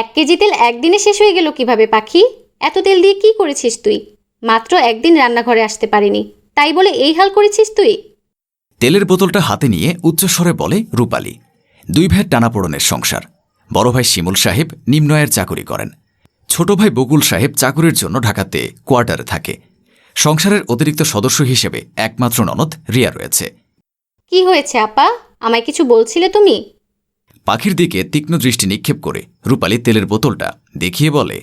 এক কেজি তেল একদিনে শেষ হয়ে গেল কীভাবে পাখি? এত তেল দিয়ে কি করেছিস তুই? মাত্র একদিন রান্নাঘরে আসতে পারিনি। তাই বলে এই হাল করেছিস তুই? তেলের বোতলটা হাতে নিয়ে উচ্চস্বরে বলে রূপালী দুই ভাইয়ের টানাপোড়নের সংসার। বড় ভাই শিমুল সাহেব নিম্নয়ের চাকুরি করেন। ছোট ভাই বকুল সাহেব চাকুরির জন্য ঢাকাতে কোয়ার্টারে থাকে। সংসারের অতিরিক্ত সদস্য হিসেবে একমাত্র ননদ রিয়া রয়েছে। কি হয়েছে আপা? আমায় কিছু বলছিলে তুমি? পাখির দিকে তীক্ষ্ণ দৃষ্টি নিক্ষেপ করে রূপালী তেলের বোতলটা দেখিয়ে বলে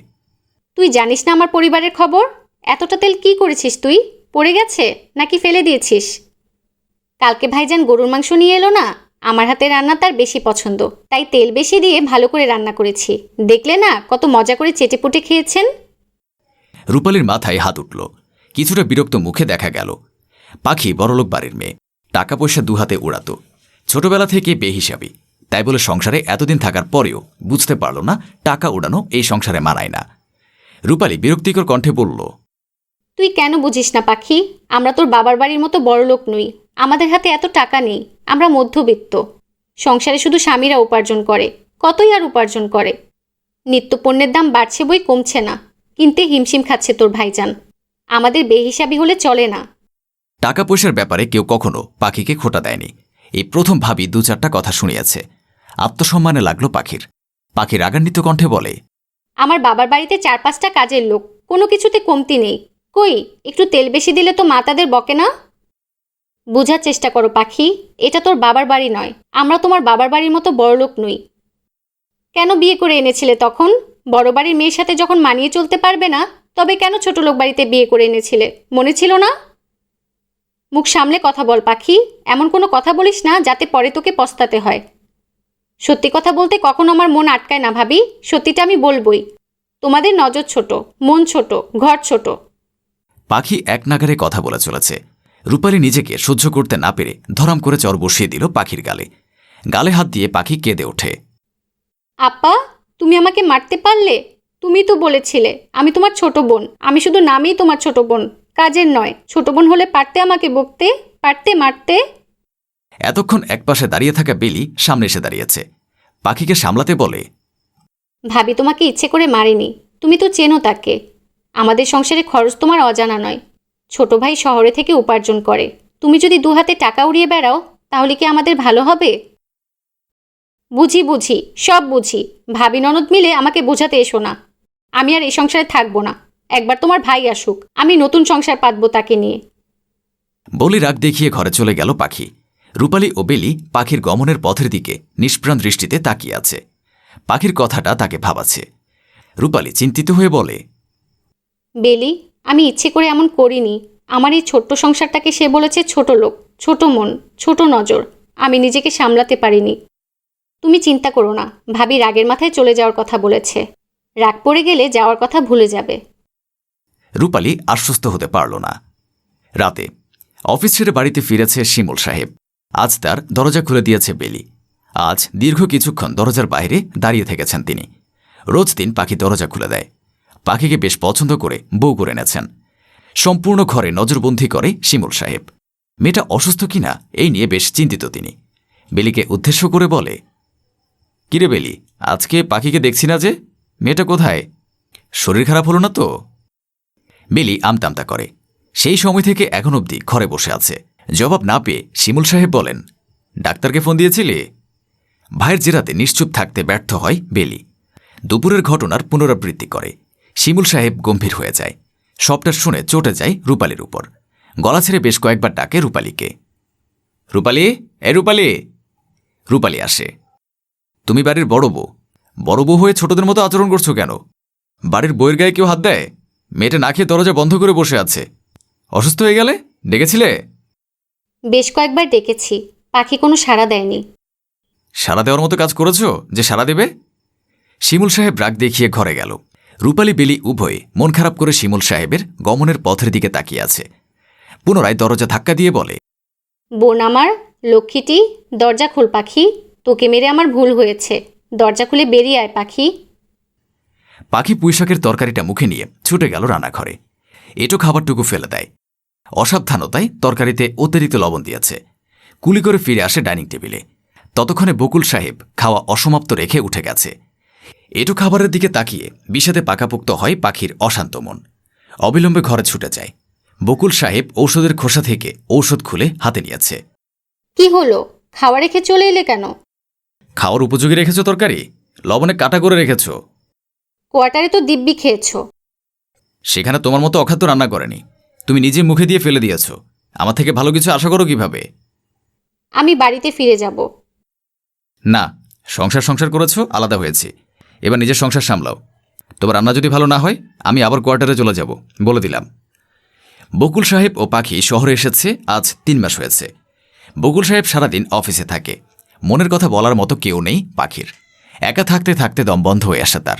তুই জানিস না আমার পরিবারের খবর? এতটা তেল কি করেছিস তুই? পড়ে গেছে নাকি ফেলে দিয়েছিস? কালকে ভাইজান গরুর মাংস নিয়ে এলো না? আমার হাতে রান্না তার বেশি পছন্দ তাই তেল বেশি দিয়ে ভালো করে রান্না করেছি। দেখলে না কত মজা করে চেটেপুটে খেয়েছেন? রূপালীর মাথায় হাত উঠল। কিছুটা বিরক্ত মুখে দেখা গেল। পাখি বড়লোক বাড়ির মেয়ে টাকা পয়সা দুহাতে উড়াত। ছোটবেলা থেকে বেহিসাবি। তাই বলে সংসারে এতদিন থাকার পরেও বুঝতে পারল না টাকা উড়ানো এই সংসারে মানায় না। রূপালী বিরক্তিকর কণ্ঠে বলল তুই কেন বুঝিস না পাখি? আমরা তোর বাবার বাড়ির মতো বড় লোক নই। আমাদের হাতে এত টাকা নেই। আমরা মধ্যবিত্ত। সংসারে শুধু স্বামীরা উপার্জন করে। কতই আর উপার্জন করে? নিত্যপণ্যের দাম বাড়ছে বই কমছে না। কিনতে হিমশিম খাচ্ছে তোর ভাইজান। আমাদের বেহিসাবি হলে চলে না। টাকা পয়সার ব্যাপারে কেউ কখনো পাখিকে খোটা দেয়নি। এই প্রথম ভাবি দু চারটা কথা শুনিয়েছে। আত্মসম্মানে লাগল পাখির। পাখি রাগান্বিত কণ্ঠে বলে, আমার বাবার বাড়িতে চার পাঁচটা কাজের লোক, কোনো কিছুতে কমতি নেই। কই, একটু তেল বেশি দিলে তো মা তাদের বকে না? বোঝার চেষ্টা করো পাখি, এটা তোর বাবার বাড়ি নয়, আমরা তোমার বাবার বাড়ির মতো বড় লোক নই। কেন বিয়ে করে এনেছিলে তখন? বড় বাড়ির মেয়ের সাথে যখন মানিয়ে চলতে পারবে না, তবে কেন ছোট লোক বাড়িতে বিয়ে করে এনেছিলে? মনে ছিল না? মুখ সামলে কথা বল পাখি, এমন কোনো কথা বলিস না যাতে পরে তোকে পস্তাতে হয়। সত্যি কথা বলতে কখনো আমার মন আটকায় না ভাবি। সত্যিটা আমি বলবই। তোমাদের নজর ছোট মন ছোট ঘর ছোট। পাখি এক নাগারে কথা বলে চলেছে। রূপালী নিজেকে সহ্য করতে না পেরে ধরাম করে চর বসিয়ে দিল পাখির গালে। গালে হাত দিয়ে পাখি কেঁদে ওঠে। আপা তুমি আমাকে মারতে পারলে? তুমি তো বলেছিলে আমি তোমার ছোট বোন। আমি শুধু নামেই তোমার ছোট বোন। কাজের নয় ছোট বোন হলে পারতে আমাকে বকতে পারতে মারতে? এতক্ষণ একপাশে দাঁড়িয়ে থাকা বেলি সামনে এসে দাঁড়িয়েছে। পাখিকে সামলাতে বলে ভাবি তোমাকে ইচ্ছে করে মারেনি। তুমি তো চেনো তাকে। আমাদের সংসারে খরচ তোমার অজানা নয়। ছোট ভাই শহরে থেকে উপার্জন করে। তুমি যদি দু হাতে টাকা উড়িয়ে বেড়াও তাহলে কি আমাদের ভালো হবে? বুঝি বুঝি সব বুঝি। ভাবি ননদ মিলে আমাকে বোঝাতে এসো না। আমি আর এই সংসারে থাকব না। একবার তোমার ভাই আসুক। আমি নতুন সংসার পাতবো তাকে নিয়ে। বলি রাগ দেখিয়ে ঘরে চলে গেল পাখি। রূপালী ও বেলি পাখির গমনের পথের দিকে নিষ্প্রাণ দৃষ্টিতে তাকিয়ে আছে। পাখির কথাটা তাকে ভাবাচ্ছে। রূপালি চিন্তিত হয়ে বলে বেলি আমি ইচ্ছে করে এমন করিনি। আমার এই ছোট্ট সংসারটাকে সে বলেছে ছোট লোক ছোট মন ছোট নজর। আমি নিজেকে সামলাতে পারিনি। তুমি চিন্তা করো না ভাবি রাগের মাথায় চলে যাওয়ার কথা বলেছে। রাগ পড়ে গেলে যাওয়ার কথা ভুলে যাবে। রূপালি আশ্বস্ত হতে পারল না। রাতে অফিস ছেড়ে বাড়িতে ফিরেছে শিমুল সাহেব। আজ তার দরজা খুলে দিয়েছে বেলি। আজ দীর্ঘ কিছুক্ষণ দরজার বাইরে দাঁড়িয়ে থেকেছেন তিনি। রোজ দিন পাখি দরজা খুলে দেয়। পাখিকে বেশ পছন্দ করে বউ করে এনেছেন। সম্পূর্ণ ঘরে নজরবন্দি করে শিমুল সাহেব। মেয়েটা অসুস্থ কিনা এই নিয়ে বেশ চিন্তিত তিনি। বেলিকে উদ্দেশ্য করে বলে, কিরে বেলি, আজকে পাখিকে দেখছি না যে? মেয়েটা কোথায়? শরীর খারাপ হলো না তো? বেলি আমতামতা করে। সেই সময় থেকে এখন অবধি ঘরে বসে আছে। জবাব না পেয়ে শিমুল সাহেব বলেন, ডাক্তারকে ফোন দিয়েছিলে? ভাইয়ের জেরাতে নিশ্চুপ থাকতে ব্যর্থ হয় বেলি। দুপুরের ঘটনার পুনরাবৃত্তি করে। শিমুল সাহেব গম্ভীর হয়ে যায়। সবটা শুনে চটে যায় রূপালির উপর। গলা ছেড়ে বেশ কয়েকবার ডাকে রূপালিকে। রূপালী, এ রূপালি! রূপালী আসে। তুমি বাড়ির বড় বউ। বড় বউ হয়ে ছোটদের মতো আচরণ করছ কেন? বাড়ির বইয়ের গায়ে কেউ হাত দেয়? মেয়েটা না খেয়ে দরজা বন্ধ করে বসে আছে। অসুস্থ হয়ে গেলে? ডেকেছিলে? বেশ কয়েকবার ডেকেছি পাখি কোনো সাড়া দেয়নি। সাড়া দেওয়ার মতো কাজ করেছ? যে সাড়া দেবে? শিমুল সাহেব রাগ দেখিয়ে ঘরে গেল। রূপালী বেলি উভয়ে মন খারাপ করে শিমুল সাহেবের গমনের পথের দিকে তাকিয়ে আছে। পুনরায় দরজা ধাক্কা দিয়ে বলে বোন আমার লক্ষ্মীটি দরজা খোল পাখি। তোকে মেরে আমার ভুল হয়েছে। দরজা খুলে বেরিয়ে আয় পাখি। পাখি পুঁইশাকের তরকারিটা মুখে নিয়ে ছুটে গেল রান্নাঘরে। এটো খাবারটুকু ফেলে দেয়। অসাবধানতায় তরকারিতে অতিরিক্ত লবণ দিয়েছে। কুলি করে ফিরে আসে ডাইনিং টেবিলে। ততক্ষণে বকুল সাহেব খাওয়া অসমাপ্ত রেখে উঠে গেছে। এটু খাবারের দিকে তাকিয়ে বিষাদে পাকাপোক্ত হয় পাখির অশান্ত মন। অবিলম্বে ঘরে ছুটে যায়। বকুল সাহেব ঔষধের খোসা থেকে ঔষধ খুলে হাতে নিয়েছে। কি হলো? খাওয়া রেখে চলে এলে কেন? খাওয়ার উপযোগী রেখেছ তরকারি? লবণে কাটা করে রেখেছ? কোয়ার্টারে তো দিব্যি খেয়েছো। সেখানে তোমার মতো অখাদ্য রান্না করেনি। তুমি নিজে মুখে দিয়ে ফেলে দিয়েছ। আমার থেকে ভালো কিছু আশা করো কীভাবে? আমি বাড়িতে ফিরে যাব। না সংসার সংসার করেছ আলাদা হয়েছে। এবার নিজের সংসার সামলাও। তোমার রান্না যদি ভালো না হয় আমি আবার কোয়ার্টারে চলে যাব বলে দিলাম। বকুল সাহেব ও পাখি শহরে এসেছে আজ তিন মাস হয়েছে। বকুল সাহেব সারাদিন অফিসে থাকে। মনের কথা বলার মতো কেউ নেই পাখির। একা থাকতে থাকতে দম বন্ধ হয়ে আসে তার।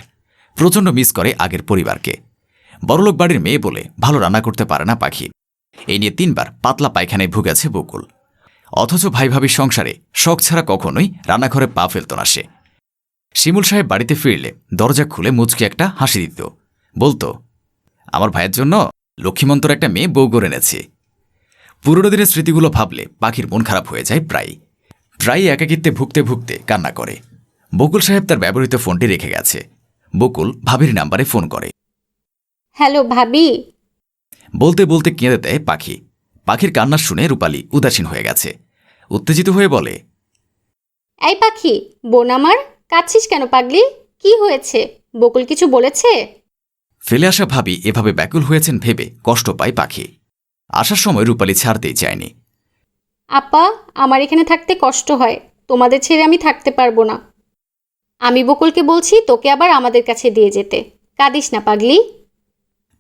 প্রচণ্ড মিস করে আগের পরিবারকে। বড়লোক বাড়ির মেয়ে বলে ভালো রান্না করতে পারে না পাখি। এই নিয়ে তিনবার পাতলা পায়খানায় ভুগেছে বকুল। অথচ ভাই ভাবির সংসারে শখ ছাড়া কখনোই রান্নাঘরে পা ফেলত না সে। শিমুল সাহেব বাড়িতে ফিরলে দরজা খুলে মুচকে একটা হাসি দিত। বলতো, আমার ভাইয়ের জন্য লক্ষ্মীমন্তর একটা মেয়ে বউ করে এনেছি। পুরনো দিনের স্মৃতিগুলো ভাবলে পাখির মন খারাপ হয়ে যায় প্রায় প্রায় একাকিত্বে ভুগতে ভুগতে কান্না করে। বকুল সাহেব তার ব্যবহৃত ফোনটি রেখে গেছে। বকুল ভাবির নাম্বারে ফোন করে। হ্যালো ভাবি। বলতে বলতে কেঁদে দেয় পাখি। পাখির কান্না শুনে রূপালী উদাসীন হয়ে গেছে। উত্তেজিত হয়ে বলে এই পাখি বোন আমার কাঁদছিস কেন পাগলি? কি হয়েছে? বকুল কিছু বলেছে? ফেলে আসা ভাবি এভাবে ব্যাকুল হয়েছেন ভেবে কষ্ট পায় পাখি। আসার সময় রূপালী ছাড়তেই চায়নি। আপা আমার এখানে থাকতে কষ্ট হয়। তোমাদের ছেড়ে আমি থাকতে পারব না। আমি বকুলকে বলছি তোকে আবার আমাদের কাছে দিয়ে যেতে। কাঁদিস না পাগলি।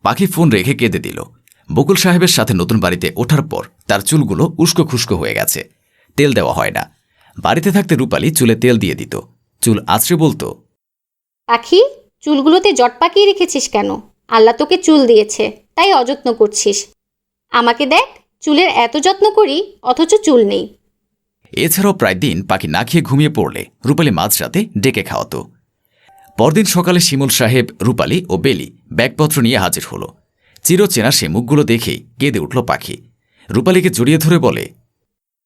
পাখি ফোন রেখে কেঁদে দিল। বকুল সাহেবের সাথে নতুন বাড়িতে ওঠার পর তার চুলগুলো উস্কো খুস্কো হয়ে গেছে। তেল দেওয়া হয় না। বাড়িতে থাকতে রূপালী চুলে তেল দিয়ে দিত। চুল আছড়ে বলতো পাখি চুলগুলোতে জট পাকিয়ে রেখেছিস কেন? আল্লাহ তোকে চুল দিয়েছে তাই অযত্ন করছিস। আমাকে দেখ চুলের এত যত্ন করি অথচ চুল নেই। এছাড়াও প্রায় দিন পাখি না খেয়ে ঘুমিয়ে পড়লে রূপালী মাঝরাতে ডেকে খাওয়াতো। পরদিন সকালে শিমুল সাহেব রূপালি ও বেলি ব্যাগপত্র নিয়ে হাজির হলো। চিরচেনা সে মুখগুলো দেখেই কেঁদে উঠল পাখি। রূপালীকে জড়িয়ে ধরে বলে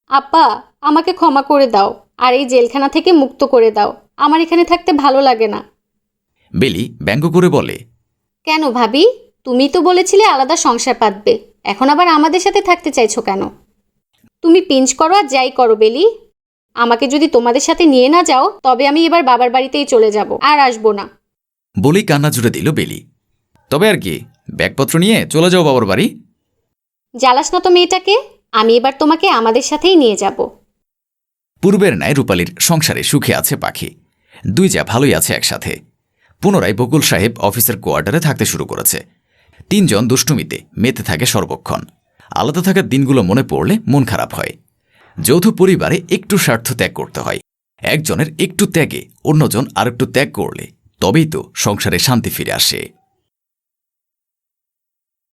আপা আমাকে ক্ষমা করে দাও আর এই জেলখানা থেকে মুক্ত করে দাও। আমার এখানে থাকতে ভালো লাগে না। বেলি ব্যঙ্গ করে বলে কেন ভাবি? তুমি তো বলেছিলে আলাদা সংসার পাতবে। এখন আবার আমাদের সাথে থাকতে চাইছো কেন? তুমি পিঞ্চ করো আর যাই করো বেলি। আমাকে যদি তোমাদের সাথে নিয়ে না যাও তবে আমি এবার বাবার বাড়িতেই চলে যাব আর আসব না। বলেই কান্না জুড়ে দিল বেলি। তবে আর কি ব্যাগপত্র নিয়ে চলে যাও বাবার বাড়ি। জ্বালাস না তো মেয়েটাকে আমি এবার তোমাকে আমাদের সাথেই নিয়ে যাব। পূর্বের ন্যায় রূপালীর সংসারে সুখে আছে পাখি। দুই যা ভালোই আছে একসাথে। পুনরায় বকুল সাহেব অফিসের কোয়ার্টারে থাকতে শুরু করেছে। তিনজন দুষ্টুমিতে মেতে থাকে সর্বক্ষণ। আলাদা থাকার দিনগুলো মনে পড়লে মন খারাপ হয়। যৌথ পরিবারে একটু স্বার্থ ত্যাগ করতে হয়। একজনের একটু ত্যাগে অন্যজন আরেকটু ত্যাগ করলে তবেই তো সংসারে শান্তি ফিরে আসে।